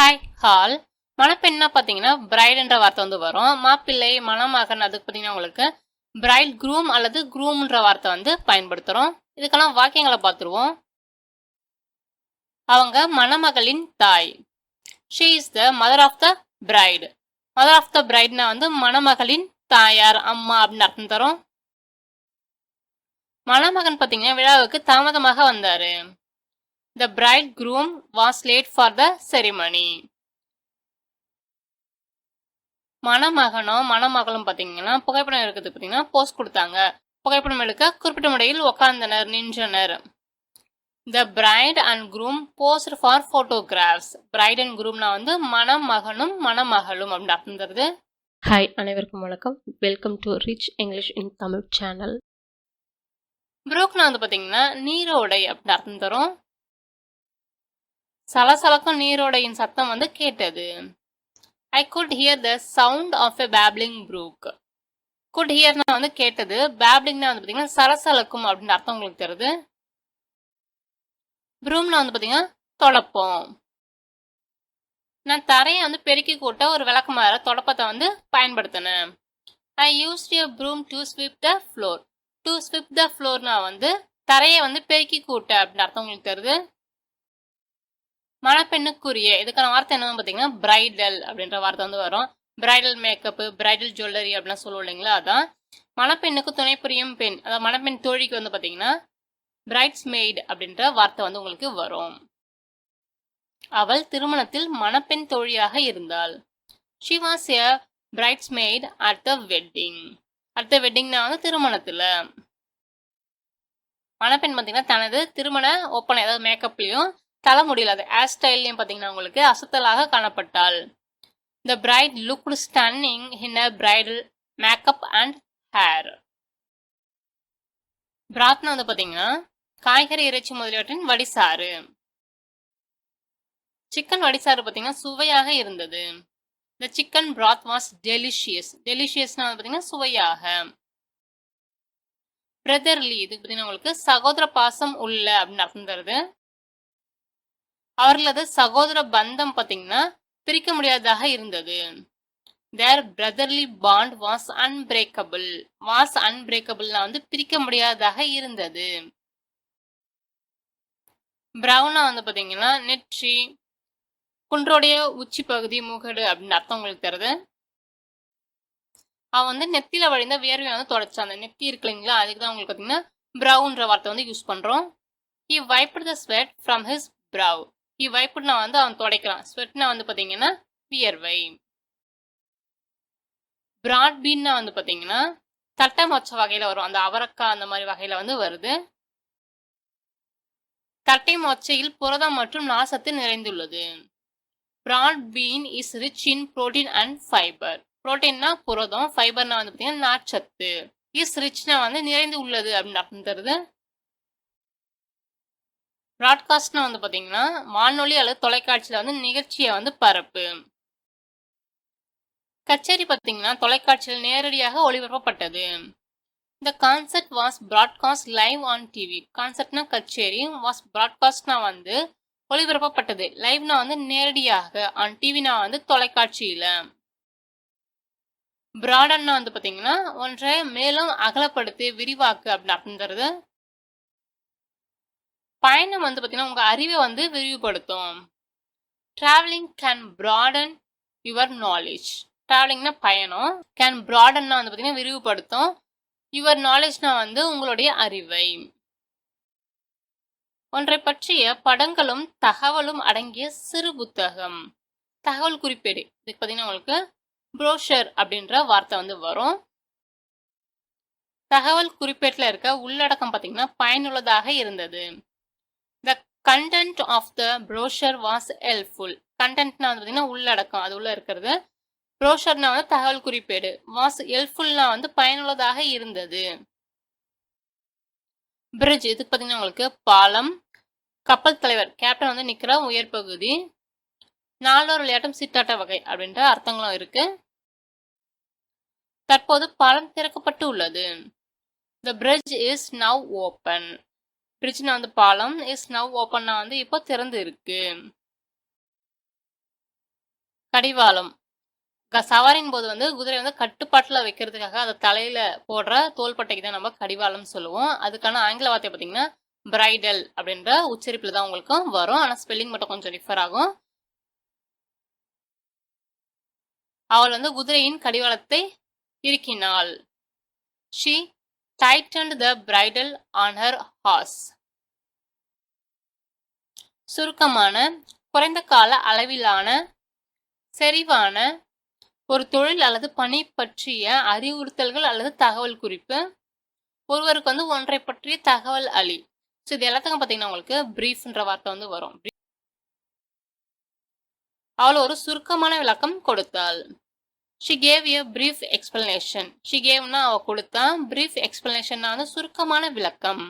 Hi hall மணப்பெண்ணா பார்த்தீங்கன்னா பிரைடுன்ற வார்த்தை வந்து வரும். மாப்பிள்ளை மணமகன் அதுக்கு பார்த்தீங்கன்னா உங்களுக்கு பிரைட் குரூம் அல்லது குரூம்ன்ற வார்த்தை வந்து பயன்படுத்துகிறோம் இதுக்கெல்லாம் வாக்கியங்களை பார்த்துருவோம். அவங்க மணமகளின் தாய். She is the mother of the bride mother of the பிரைட்னா வந்து மணமகளின் தாயார் அம்மா அப்படின்னு அர்த்தம் தரும். மணமகன் பார்த்தீங்கன்னா விழாவுக்கு தாமதமாக வந்தார். The bridegroom was late for the ceremony மணமகனோ மணமகளும் பார்த்தீங்கன்னா புகைப்படம் எடுக்கிறது பார்த்தீங்கன்னா போஸ்ட் கொடுத்தாங்க. புகைப்படம் எடுக்க குறிப்பிட்ட முறையில் உட்கார்ந்தனர் நின்றனர். The bride and groom posed for photographs bride and குரூம்னா வந்து மணமகனும் மணமகளும் அப்படின்னு அர்த்தம் தருது. ஹாய் அனைவருக்கும் வணக்கம். Welcome to rich English in Tamil channel புரூக்னா வந்து பார்த்தீங்கன்னா நீரோடை அப்படின்னு அர்த்தம் தரும். சலசலக்கும் நீரோடையின் சத்தம் வந்து கேட்டது. I could hear the sound of a babbling brook could ஹியர்னா வந்து கேட்டது. பேப்ளிங்னா வந்து பார்த்தீங்கன்னா சலசலக்கும் அப்படின்னு அர்த்தம் உங்களுக்கு தருது ப்ரூம்னா வந்து பார்த்தீங்கன்னா தொடப்பம் நான் தரையை வந்து பெருக்கி கூட்ட ஒரு விளக்கமாற தொடப்பத்தை வந்து பயன்படுத்தினேன். I used a broom to sweep the floor to sweep the ஃப்ளோர்னா வந்து தரையை வந்து பெருக்கி கூட்ட அப்படின்னு அர்த்தம் உங்களுக்கு தருது மணப்பெண்ணுக்குரிய இதுக்கான வார்த்தை என்னன்னு பார்த்தீங்கன்னா பிரைடல் அப்படின்ற வார்த்தை வந்து வரும். பிரைடல் மேக்கப்பு பிரைடல் ஜுவல்லரி அப்படிலாம் சொல்லுவோம் இல்லைங்களா? அதான். மணப்பெண்ணுக்கு துணை புரியும் பெண் அதாவது மணப்பெண் தோழிக்கு வந்து பார்த்தீங்கன்னா பிரைட்ஸ் மெய்டு அப்படின்ற வார்த்தை வந்து உங்களுக்கு வரும். அவள் திருமணத்தில் மணப்பெண் தோழியாக இருந்தாள். She was a bridesmaid at the wedding அடுத்த வெட்டிங்னா வந்து திருமணத்தில். மணப்பெண் பார்த்தீங்கன்னா தனது திருமண ஒப்பனை அதாவது மேக்கப்லையும் தலைமுடியில் அது ஹேர் ஸ்டைல்லையும் பார்த்தீங்கன்னா உங்களுக்கு அசத்தலாக காணப்பட்டாள் the bride look stunning in a bridal makeup and hair பிராத்னா வந்து பார்த்தீங்கன்னா காய்கறி இறைச்சி முதலியவற்றின் வடிசாறு. சிக்கன் வடிசாறு பார்த்தீங்கன்னா சுவையாக இருந்தது. The chicken broth was delicious டெலிஷியஸ்னா வந்து பார்த்தீங்கன்னா சுவையாக. பிரதர்லி இது பார்த்தீங்கன்னா உங்களுக்கு சகோதர பாசம் உள்ள அப்படின்னு அர்த்தம் தருது. அவர்களது சகோதர பந்தம் பார்த்தீங்கன்னா பிரிக்க முடியாததாக இருந்தது. Their brotherly bond was unbreakable was அன்பிரேக்கபிள்னா வந்து பிரிக்க முடியாததாக இருந்தது. பிரவுனா வந்து பார்த்தீங்கன்னா நெற்றி குன்றோடைய உச்சி பகுதி முகடு அப்படின்னு அர்த்தம் உங்களுக்கு தருது அவன் வந்து நெத்தியில வழிந்த வியர்வை வந்து தொடச்சான். அந்த நெத்தி இருக்கு இல்லைங்களா அதுக்கு தான் உங்களுக்கு பார்த்தீங்கன்னா ப்ரௌன்ற வார்த்தை வந்து யூஸ் பண்ணுறோம் he wiped the sweat from his brow he வந்து அவன் துடைக்கிறான். ஸ்வெட்னா வந்து பார்த்தீங்கன்னா வியர்வை. பிராட் பீன்னா வந்து பார்த்தீங்கன்னா தட்டை வச்ச வகையில் வரும். அந்த அவரக்காய் அந்த மாதிரி வகையில் வந்து வருது. தட்டை மொச்சையில் புரதம் மற்றும் நாசத்து நிறைந்துள்ளது. Broad bean is rich in protein and fibre புரோட்டீன்னா புரதம் ஃபைபர்னா வந்து பார்த்தீங்கன்னா நார்ச்சத்து. இஸ் ரிச்னா வந்து நிறைந்து உள்ளது அப்படின்னு அர்த்தம் தருது ப்ராட்காஸ்ட்னா வந்து பார்த்தீங்கன்னா வானொலி அல்லது தொலைக்காட்சியில் வந்து நிகழ்ச்சியை வந்து பரப்பு. கச்சேரி பார்த்தீங்கன்னா தொலைக்காட்சியில் நேரடியாக ஒளிபரப்பப்பட்டது. இந்த concert was broadcast live on TV கான்சர்ட்னா கச்சேரி வாஸ் ப்ராட்காஸ்ட்னா வந்து ஒளிபரப்பப்பட்டது. லைவ்னா வந்து நேரடியாக ஆன் டிவினா வந்து தொலைக்காட்சியில். பிராடன்னா வந்து பார்த்தீங்கன்னா ஒன்றை மேலும் அகலப்படுத்தி விரிவாக்கு அப்படி அப்படின்றது பயணம் வந்து பார்த்தீங்கன்னா உங்கள் அறிவை வந்து விரிவுபடுத்தும். Travelling can broaden your knowledge ட்ராவலிங்னா பயணம். கேன் ப்ராடன்னா வந்து பார்த்தீங்கன்னா விரிவுபடுத்தும். யுவர் நாலேஜ்னா வந்து உங்களுடைய அறிவை. ஒன்றை பற்றிய படங்களும் தகவலும் அடங்கிய சிறு புத்தகம். தகவல் குறிப்பேடு. இதுக்கு பார்த்தீங்கன்னா உங்களுக்கு ப்ரோஷர் அப்படின்ற வார்த்தை வந்து வரும். தகவல் குறிப்பேட்டில் இருக்க உள்ளடக்கம் பார்த்தீங்கன்னா பயனுள்ளதாக இருந்தது. Content of the brochure was helpful கண்டென்ட்னா வந்து பார்த்தீங்கன்னா உள்ளடக்கம் அது உள்ள இருக்கிறது. ப்ரோஷர்னா வந்து தகவல் குறிப்பேடு. வாஸ் ஹெல்ப்ஃபுல்னா வந்து பயனுள்ளதாக இருந்தது. பிரிட்ஜ் இதுக்கு பார்த்தீங்கன்னா உங்களுக்கு பாலம் கப்பல் தலைவர் கேப்டன் வந்து நிற்கிற உயர் பகுதி நாலோர் விளையாட்டும் சிட்டாட்ட வகை அப்படின்ற அர்த்தங்களும் இருக்கு. தற்போது பாலம் திறக்கப்பட்டு உள்ளது the bridge is now open பிரிட்ஜ்னா வந்து பாலம் இஸ் நவ் ஓப்பன்னா வந்து இப்போ திறந்து இருக்கு. கடிவாளம். க- சவாரின் போது வந்து குதிரை வந்து கட்டுப்பாட்டில் வைக்கிறதுக்காக அதை தலையில போடுற தோள்பட்டைக்கு தான் நம்ம கடிவாளம் சொல்லுவோம். அதுக்கான ஆங்கில வார்த்தை பார்த்தீங்கன்னா பிரைடல் அப்படின்ற உச்சரிப்பில் தான் உங்களுக்கு வரும். ஆனால் ஸ்பெல்லிங் மட்டும் கொஞ்சம் டிஃபர் ஆகும். அவள் வந்து குதிரையின் கடிவாளத்தை இறுக்கினாள். She tightened the bridle on her horse சுருக்கமான குறைந்த கால அளவிலான செறிவான ஒரு தொழில் அல்லது பணி பற்றிய அறிவுறுத்தல்கள் அல்லது தகவல் குறிப்பு. ஒருவருக்கு வந்து ஒன்றை பற்றிய தகவல் அளி ஸோ இது எல்லாத்துக்கும் பார்த்தீங்கன்னா உங்களுக்கு பிரீஃப்ன்ற வார்த்தை வந்து வரும். அவள் ஒரு சுருக்கமான விளக்கம் கொடுத்தாள். She gave a brief explanation she கேவ்னா அவ கொடுத்தா பிரீஃப் எக்ஸ்பிளனேஷன்னா சுருக்கமான விளக்கம்.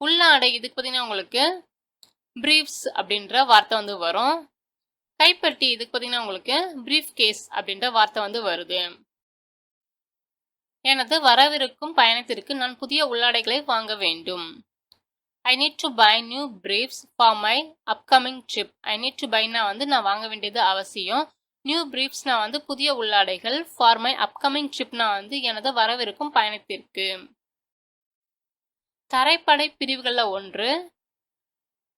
உள்ளாடை இதுக்கு பார்த்தீங்கன்னா உங்களுக்கு பிரீஃப்ஸ் அப்படின்ற வார்த்தை வந்து வரும். கைப்பட்டி இதுக்கு பார்த்தீங்கன்னா உங்களுக்கு பிரீஃப் கேஸ் அப்படின்ற வார்த்தை வந்து வருது. எனது வரவிருக்கும் பயணத்திற்கு நான் புதிய உள்ளாடைகளை வாங்க வேண்டும். I need to buy new briefs for my upcoming trip I need to பைனா வந்து நான் வாங்க வேண்டியது அவசியம். நியூ பிரீஃப்ஸ்னா வந்து புதிய உள்ளாடைகள் ஃபார் மை அப்கமிங் ட்ரிப்னா வந்து எனது வரவிருக்கும் பயணத்திற்கு. தரைப்படை பிரிவுகளில் ஒன்று.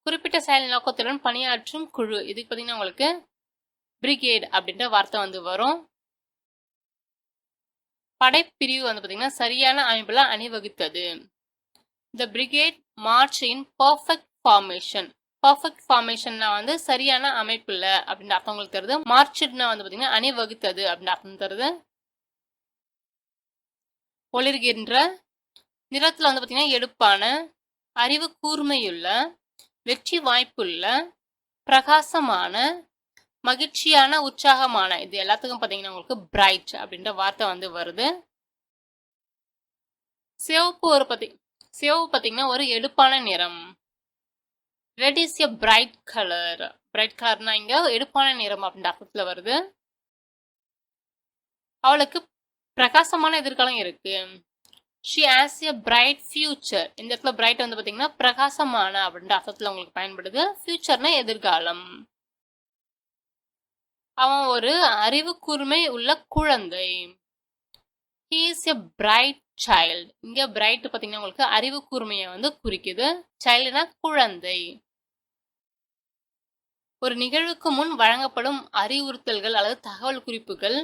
குறிப்பிட்ட செயல் நோக்கத்துடன் பணியாற்றும் குழு. இதுக்கு பார்த்தீங்கன்னா உங்களுக்கு பிரிகேட் அப்படின்ற வார்த்தை வந்து வரும். படைப்பிரிவு வந்து பார்த்தீங்கன்னா சரியான அமைப்பில் அணிவகுத்தது. The brigade march in perfect formation perfect ஃபார்மேஷன்னா வந்து சரியான அமைப்பு இல்லை அப்படின்னு அர்த்தம் உங்களுக்கு தருது. மார்ச்னா வந்து பார்த்தீங்கன்னா அணிவகுத்தது அப்படின்னு அர்த்தம் தருது. ஒளிர்கின்ற நிறத்தில் வந்து பார்த்தீங்கன்னா எடுப்பான அறிவு கூர்மையுள்ள வெற்றி வாய்ப்புள்ள பிரகாசமான மகிழ்ச்சியான உற்சாகமான இது எல்லாத்துக்கும் பார்த்தீங்கன்னா உங்களுக்கு பிரைட் அப்படின்ற வார்த்தை வந்து வருது. சிவப்பு ஒரு பத்தி சிவப்பு பார்த்தீங்கன்னா ஒரு எடுப்பான நிறம். Red is a bright colour bright கலர்னா இங்கே எடுப்பான நிறம் அப்படின்ற அர்த்தத்தில் வருது. அவளுக்கு பிரகாசமான எதிர்காலம் இருக்கு. She has a bright future இந்த இடத்துல பிரைட் வந்து பார்த்தீங்கன்னா பிரகாசமான அப்படின்ற அர்த்தத்தில் உங்களுக்கு பயன்படுது. ஃபியூச்சர்னா எதிர்காலம். அவன் ஒரு அறிவு கூர்மை உள்ள குழந்தை. He is a bright child இங்கே பிரைட் பார்த்தீங்கன்னா உங்களுக்கு அறிவு கூர்மையை வந்து குறிக்குது. சைல்டுனா குழந்தை. ஒரு நிகழ்வுக்கு முன் வழங்கப்படும் அறிவுறுத்தல்கள் அல்லது தகவல் குறிப்புகள்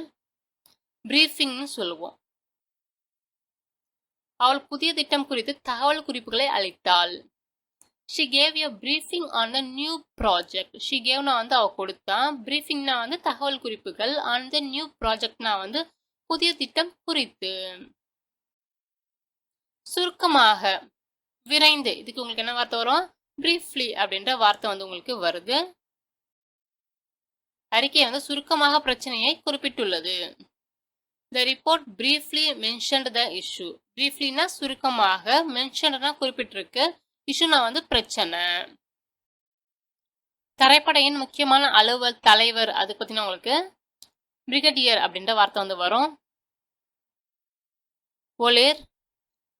பிரீஃபிங்னு சொல்லுவோம். அவள் புதிய திட்டம் குறித்து தகவல் குறிப்புகளை அளித்தாள். She gave a briefing on the new project she கேவ்னா வந்து அவள் கொடுத்தான் ப்ரீஃபிங்னா வந்து தகவல் குறிப்புகள் ஆன் த நியூ ப்ராஜெக்ட்னா வந்து புதிய திட்டம் குறித்து. சுருக்கமாக விரைந்து இதுக்கு உங்களுக்கு என்ன வார்த்தை வரும்? ப்ரீஃப்லி அப்படின்ற வார்த்தை வந்து உங்களுக்கு வருது. அறிக்கை வந்து சுருக்கமாக பிரச்சனையை குறிப்பிட்டுள்ளது. The report briefly mentioned the issue பிரீஃப்லினா சுருக்கமாக மென்ஷன்ட்னா குறிப்பிட்டிருக்கு. இஷ்யூனா வந்து பிரச்சனை. தரைப்படையின் முக்கியமான அலுவல் தலைவர் அது பற்றின உங்களுக்கு பிரிகடியர் அப்படின்ற வார்த்தை வந்து வரும். ஒளிர்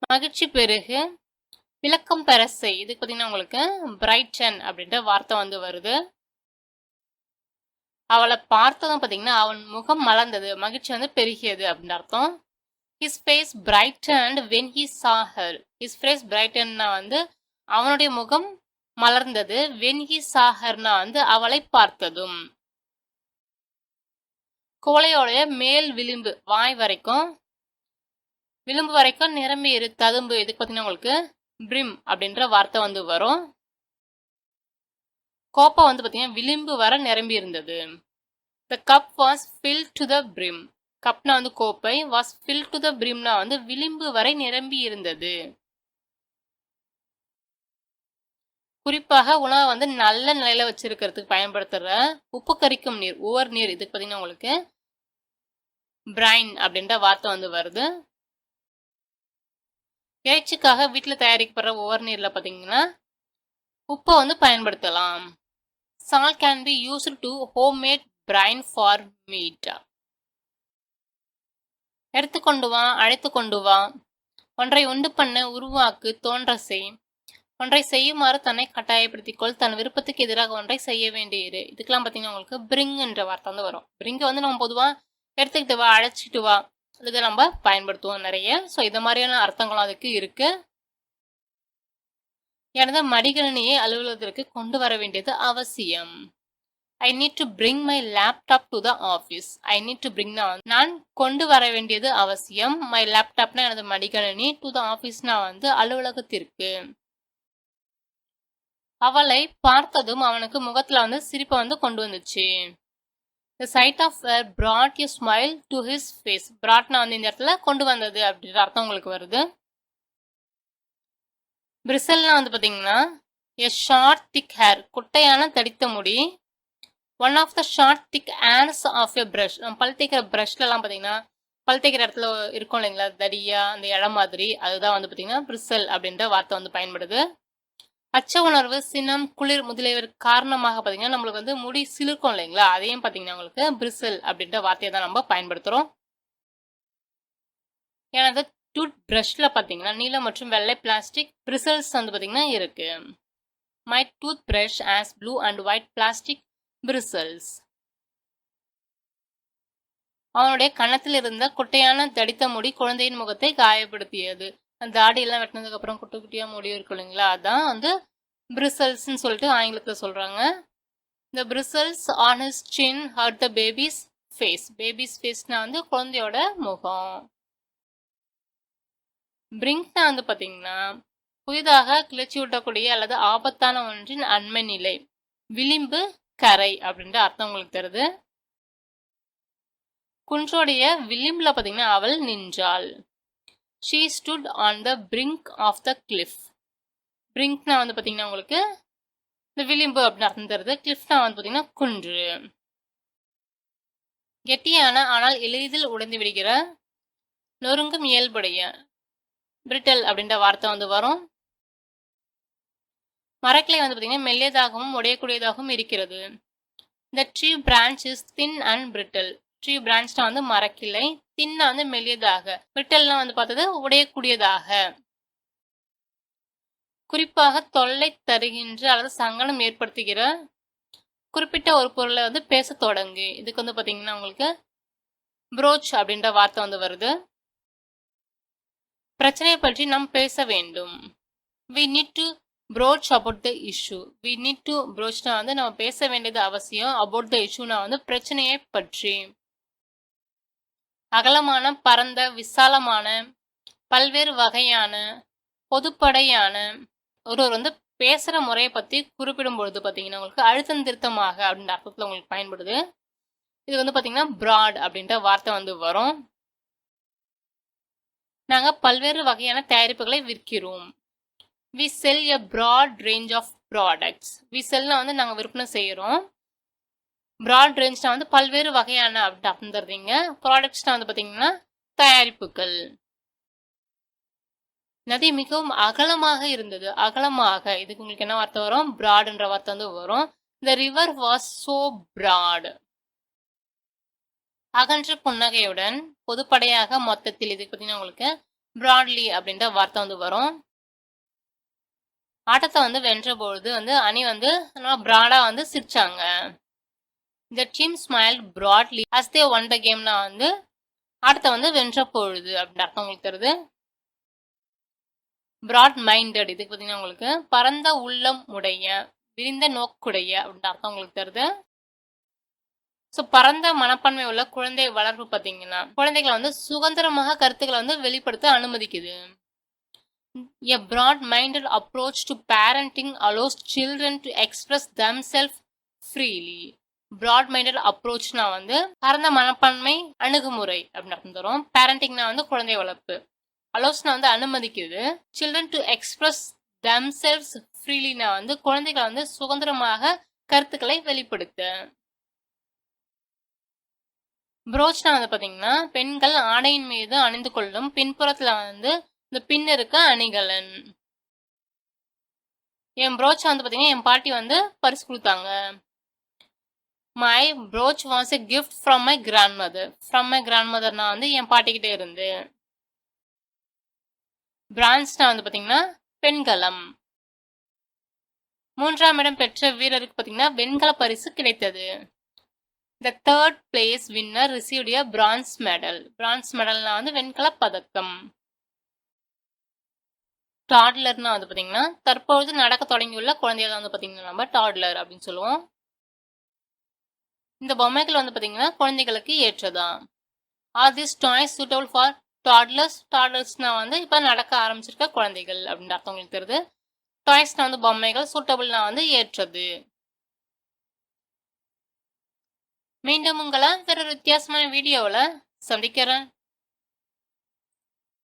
மகிழ்ச்சி பெருகு விளக்கம் பெற செய் இதுக்கு பார்த்தீங்கன்னா உங்களுக்கு பிரைட்டன் அப்படின்ற வார்த்தை வந்து வருது. அவளை பார்த்ததும் பார்த்தீங்கன்னா அவன் முகம் மலர்ந்தது மகிழ்ச்சி வந்து பெருகியது அப்படின்னு அர்த்தம். His face brightened when he saw her his face பிரைட்டன்னா வந்து அவனுடைய முகம் மலர்ந்தது வென் ஹி சா ஹர்னா வந்து அவளை பார்த்ததும். கோலையோடைய மேல் விளிம்பு வாய் வரைக்கும் விளிம்பு வரைக்கும் நிரம்பி இரு ததும்பு இதுக்கு பார்த்தீங்கன்னா உங்களுக்கு பிரிம் அப்படின்ற வார்த்தை வந்து வரும். கோப்பை வந்து பார்த்தீங்கன்னா விளிம்பு வர நிரம்பி இருந்தது. The cup was fill to the brim கப்னா வந்து கோப்பை வாஸ் ஃபில் டு த பிரிம்னா வந்து விளிம்பு வரை நிரம்பி இருந்தது. குறிப்பாக உணவை வந்து நல்ல நிலையில வச்சிருக்கிறதுக்கு பயன்படுத்துகிற உப்பு கரிக்கும் நீர் ஓவர் நீர் இதுக்கு பார்த்தீங்கன்னா உங்களுக்கு பிரைன் அப்படின்ற வார்த்தை வந்து வருது. இறைச்சிக்காக வீட்டில் தயாரிக்கப்படுற ஓவர் நீரில் பார்த்தீங்கன்னா உப்பை வந்து பயன்படுத்தலாம். சால் be used to homemade brine brine for எடுத்து எடுத்துக்கொண்டு வா அழைத்து கொண்டு வா. ஒன்றை உண்டு பண்ண உருவாக்கு தோன்ற செய். ஒன்றை செய்யுமாறு தன்னை கட்டாயப்படுத்திக்கொள் தன் விருப்பத்துக்கு எதிராக ஒன்றை செய்ய வேண்டியிரு இதுக்கெல்லாம் பார்த்தீங்கன்னா உங்களுக்கு பிரிங்குன்ற வார்த்தை வந்து வரும். பிரிங்கை வந்து நம்ம பொதுவாக எடுத்துக்கிட்டு வா அழைச்சிட்டு வா. இதை நம்ம பயன்படுத்துவோம் நிறைய. ஸோ இது மாதிரியான அர்த்தங்களும் அதுக்கு இருக்குது எனது மடிகணினியை அலுவலகத்திற்கு கொண்டு வர வேண்டியது அவசியம். I need to bring my laptop to the office I need to bring நான் கொண்டு வர வேண்டியது அவசியம். மை லேப்டாப்னா எனது மடிகணினி டு த ஆஃபீஸ்னா வந்து அலுவலகத்திற்கு. அவளை பார்த்ததும் அவனுக்கு முகத்துல வந்து சிரிப்பை வந்து கொண்டு வந்துச்சு. The sight of brought a smile to his face பிராட்னா வந்து இந்த இடத்துல கொண்டு வந்தது அப்படின்ற அர்த்தம் உங்களுக்கு வருது? பிரிசல்னா வந்து பார்த்தீங்கன்னா எ ஷார்ட் திக் ஹேர் குட்டையான தடித்த முடி one of the short thick hairs of a brush நம்ம பல் தேய்க்கிற ப்ரஷ்லலாம் பார்த்தீங்கன்னா பல் தேய்க்கிற இடத்துல இருக்கும் இல்லைங்களா? தடியா அந்த இடம் மாதிரி. அதுதான் வந்து பார்த்தீங்கன்னா பிரிசல் அப்படின்ற வார்த்தை வந்து பயன்படுது. அச்ச உணர்வு சினம் குளிர் முதலியவர் காரணமாக பார்த்தீங்கன்னா நம்மளுக்கு வந்து முடி சிலிர்க்கும் இல்லைங்களா? அதையும் பார்த்தீங்கன்னா உங்களுக்கு பிரிசல் அப்படின்ற வார்த்தையை தான் நம்ம பயன்படுத்துகிறோம் எனது டூத் ப்ரஷில் பார்த்தீங்கன்னா நீலம் மற்றும் வெள்ளை பிளாஸ்டிக் பிரிசல்ஸ் வந்து பார்த்தீங்கன்னா இருக்குது my tooth brush has blue and white plastic bristles அவனுடைய கன்னத்தில் இருந்த குட்டையான தடித்த முடி குழந்தையின் முகத்தை காயப்படுத்தியது. அந்த தாடியெல்லாம் வெட்டினதுக்கு அப்புறம் குட்டி குட்டியாக முடி இருக்கும் இல்லைங்களா? அதான் வந்து பிரிசல்ஸ்ன்னு சொல்லிட்டு ஆங்கிலத்தில் சொல்கிறாங்க இந்த bristles on his chin hurt the baby's face baby's ஃபேஸ்னா வந்து குழந்தையோட முகம். பிரிங்க்னா வந்து பார்த்தீங்கன்னா புதிதாக கிளர்ச்சி ஊட்டக்கூடிய அல்லது ஆபத்தான ஒன்றின் அண்மை நிலை. விளிம்பு கரை அப்படின்ற அர்த்தம் உங்களுக்கு தருது குன்றோடைய விளிம்பில் பார்த்தீங்கன்னா அவள் நின்றாள். She stood on the brink of the cliff பிரிங்க்னா வந்து பார்த்தீங்கன்னா உங்களுக்கு இந்த விளிம்பு அப்படின்னு அர்த்தம் தருது கிளிஃப்னா வந்து பார்த்தீங்கன்னா குன்று. கெட்டியான ஆனால் எளிதில் உடைந்து விடுகிற நொறுங்கும் இயல்புடைய பிரிட்டல் அப்படின்ற வார்த்தை வந்து வரும். மரக்கிளை வந்து பார்த்தீங்கன்னா மெல்லியதாகவும் உடையக்கூடியதாகவும் இருக்கிறது. இந்த tree branch is thin and brittle tree பிரான்ச்னா வந்து மரக்கிளை தின்னா வந்து மெல்லியதாக. பிரிட்டல்னா வந்து பார்த்தது உடையக்கூடியதாக. குறிப்பாக தொல்லை தருகின்ற அல்லது சங்கடம் ஏற்படுத்துகிற குறிப்பிட்ட ஒரு பொருளை வந்து பேச தொடங்கு. இதுக்கு வந்து பார்த்தீங்கன்னா உங்களுக்கு ப்ரோச் அப்படின்ற வார்த்தை வந்து வருது. பிரச்சனையை பற்றி நாம் பேச வேண்டும். We need to broach about the issue we need to ப்ரோச்னா வந்து நம்ம பேச வேண்டியது அவசியம். அபவுட் த இஷ்யூனா வந்து பிரச்சனையை பற்றி. அகலமான பரந்த விசாலமான பல்வேறு வகையான பொதுப்படையான ஒருவர் வந்து பேசுகிற முறையை பற்றி குறிப்பிடும் பொழுது பார்த்தீங்கன்னா உங்களுக்கு அழுத்தம் திருத்தமாக அப்படின்ற அர்த்தத்தில் உங்களுக்கு பயன்படுது. இது வந்து பார்த்தீங்கன்னா ப்ராட் அப்படின்ற வார்த்தை வந்து வரும். நாங்கள் பல்வேறு வகையான தயாரிப்புகளை விற்கிறோம். We sell a broad range of products we செல்னா வந்து நாங்கள் விற்பனை செய்கிறோம் ப்ராட் ரேஞ்ச்னா வந்து பல்வேறு வகையான அப்படி அப்படின்னு ப்ராடக்ட்ஸ்னால் ப்ராடக்ட்ஸ்னா வந்து பார்த்தீங்கன்னா தயாரிப்புகள். நதி மிகவும் அகலமாக இருந்தது. அகலமாக. இதுக்கு உங்களுக்கு என்ன வார்த்தை வரும்? ப்ராட்ன்ற வார்த்தை வந்து வரும். The river was so broad அகன்ற புன்னகையுடன் பொதுப்படையாக மொத்தத்தில் இதுக்கு பார்த்தீங்கன்னா உங்களுக்கு ப்ராட்லி அப்படின்ற வார்த்தை வந்து வரும். ஆட்டத்தை வந்து வென்ற பொழுது வந்து அணி வந்து ப்ராடா வந்து சிரிச்சாங்க. இந்த team smile broadly as they won the கேம்னா வந்து ஆட்டத்தை வந்து வென்ற பொழுது அப்படின்னு அர்த்தம் உங்களுக்கு தருது ப்ராட் மைண்டட் இதுக்கு பார்த்தீங்கன்னா உங்களுக்கு பரந்த உள்ளம் உடைய விரிந்த நோக்குடைய அப்படின்ற அர்த்தம் உங்களுக்கு தருது ஸோ பரந்த மனப்பான்மை உள்ள குழந்தை வளர்ப்பு பார்த்தீங்கன்னா குழந்தைகளை வந்து சுதந்திரமாக கருத்துக்களை வந்து வெளிப்படுத்த அனுமதிக்குது. A broad minded approach to parenting allows children to express them self freely broad minded அப்ரோச்னா வந்து பரந்த மனப்பான்மை அணுகுமுறை அப்படின்னு தரும். பேரண்டிங்னா வந்து குழந்தை வளர்ப்பு. அலோஸ்னா வந்து அனுமதிக்குது. Children to express them selves ஃப்ரீலினா வந்து குழந்தைகளை வந்து சுதந்திரமாக கருத்துக்களை வெளிப்படுத்த. ப்ரோச்னா வந்து பார்த்தீங்கன்னா பெண்கள் ஆடையின் மீது அணிந்து கொள்ளும் பின்புறத்தில் வந்து இந்த பின் இருக்க அணிகலன். என் ப்ரோச் வந்து பார்த்தீங்கன்னா என் பாட்டி வந்து பரிசு கொடுத்தாங்க. My brooch was a gift from my grandmother from my grand மதர்னா வந்து என் பாட்டிக்கிட்டே இருந்து பிரான்ச்னா வந்து பார்த்தீங்கன்னா பெண்கலம். மூன்றாம் இடம் பெற்ற வீரருக்கு பார்த்தீங்கன்னா வெண்கல பரிசு கிடைத்தது. The third place winner received a bronze medal bronze மெடல்னா வந்து வெண்கல பதக்கம். டாட்லர்னா வந்து பார்த்தீங்கன்னா தற்பொழுது நடக்க தொடங்கியுள்ள குழந்தைகள் வந்து பார்த்தீங்கன்னா நம்ம டாட்லர் அப்படின்னு சொல்லுவோம். இந்த பொம்மைகள் வந்து பார்த்தீங்கன்னா குழந்தைகளுக்கு ஏற்றதா are this toys suitable for toddlers டாட்லர்ஸ்னா வந்து இப்போ நடக்க ஆரம்பிச்சிருக்க குழந்தைகள் அப்படின்ற அர்த்தம் உங்களுக்கு தெரியுது. டாய்ஸ்னா வந்து பொம்மைகள் சூட்டபிள்னா வந்து ஏற்றது. மீண்டும் உங்களை வேற வித்தியாசமான வீடியோவில் சந்திக்கிறேன்.